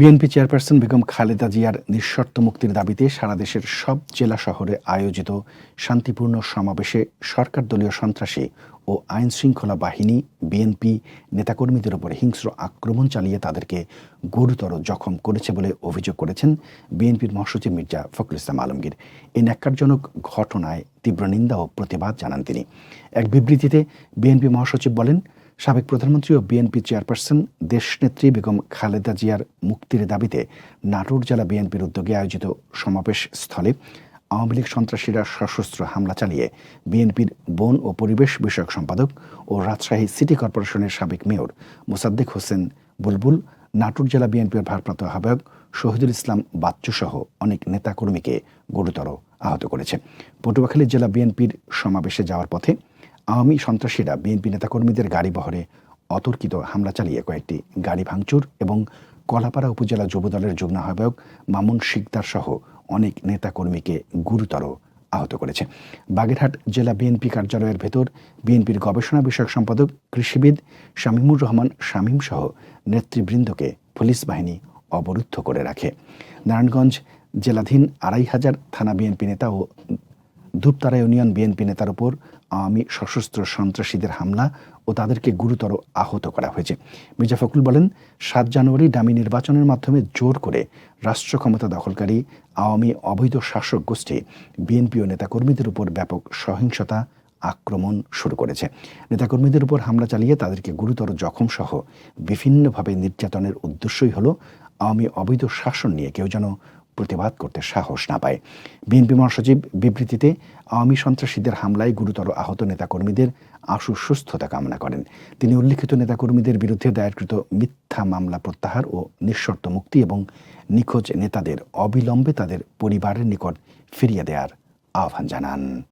BNP chairperson Begum Khaleda জিয়ার নিঃশর্ত মুক্তির দাবিতে সারা দেশের সব জেলা শহরে আয়োজিত শান্তিপূর্ণ সমাবেশে সরকার দলীয় সন্ত্রাসী ও আইন শৃঙ্খলা বাহিনী, বিএনপি নেতাকর্মীদের উপর হিংস্র আক্রমণ চালিয়ে তাদেরকে গুরুতর জখম করেছে বলে অভিযোগ করেছেন বিএনপির মহাসচিব মির্জা ফখরুল ইসলাম আলমগীর। এই ন্যাক্কারজনক ঘটনায় তীব্র নিন্দা ও প্রতিবাদ জানান তিনি। এক বিবৃতিতে বিএনপি মহাসচিব বলেন সাবেক প্রধানমন্ত্রী ও বিএনপি চেয়ারপারসন, দেশনেত্রী বেগম খালেদা জিয়ার মুক্তির দাবিতে নাটোর জেলা বিএনপির উদ্যোগে আয়োজিত সমাবেশ স্থলে আওয়ামী লীগ সন্ত্রাসীরা সশস্ত্র হামলা চালিয়ে বিএনপির বন ও পরিবেশ বিষয়ক সম্পাদক ও রাজশাহী সিটি কর্পোরেশনের সাবেক মেয়র মোসাদ্দেক হোসেন বুলবুল, নাটোর জেলা বিএনপির ভারপ্রাপ্ত আহ্বায়ক শহীদুল ইসলাম বাচ্চু সহ অনেক নেতাকর্মীকে গুরুতর আহত করেছে। পটুয়াখালী জেলা বিএনপির সমাবেশে যাওয়ার পথে আওয়ামী সন্ত্রাসীরা বিএনপি নেতাকর্মীদের গাড়ি বহরে অতর্কিত হামলা চালিয়ে কয়েকটি গাড়ি ভাঙচুর এবং কলাপাড়া উপজেলা যুবদলের যুগ্ম আহ্বায়ক মামুন শিকদার সহ অনেক নেতাকর্মীকে গুরুতর আহত করেছে। বাগেরহাট জেলা বিএনপি কার্যালয়ের ভেতর বিএনপির গবেষণা বিষয়ক সম্পাদক, কৃষিবিদ শামীমুর রহমান শামীম সহ নেতৃবৃন্দকে পুলিশ বাহিনী অবরুদ্ধ করে রাখে। নারায়ণগঞ্জ জেলাধীন আড়াই হাজার থানা বিএনপি নেতা ও ধূপতারা ইউনিয়ন বিএনপি নেতার উপর আওয়ামী সশস্ত্র সন্ত্রাসীদের হামলা ও তাদেরকে গুরুতর আহত করা হয়েছে। মির্জা ফখরুল বলেন, সাত জানুয়ারি ডামি নির্বাচনের মাধ্যমে জোর করে রাষ্ট্র ক্ষমতা দখলকারী, আওয়ামী অবৈধ শাসক গোষ্ঠী বিএনপি ও নেতাকর্মীদের উপর ব্যাপক সহিংসতা আক্রমণ শুরু করেছে। নেতাকর্মীদের উপর হামলা চালিয়ে তাদেরকে গুরুতর জখম সহ বিভিন্নভাবে নির্যাতনের উদ্দেশ্যই হল, আওয়ামী অবৈধ শাসন নিয়ে কেউ যেন প্রতিবাদ করতে সাহস না পায়। বিএনপি মহাসচিব বিবৃতিতে আওয়ামী সন্ত্রাসীদের হামলায় গুরুতর আহত নেতাকর্মীদের আশু সুস্থতা কামনা করেন। তিনি উল্লিখিত নেতাকর্মীদের বিরুদ্ধে দায়েরকৃত মিথ্যা মামলা প্রত্যাহার ও নিঃশর্ত মুক্তি এবং নিখোঁজ নেতাদের অবিলম্বে তাদের পরিবারের নিকট ফিরিয়ে দেওয়ার আহ্বান জানান।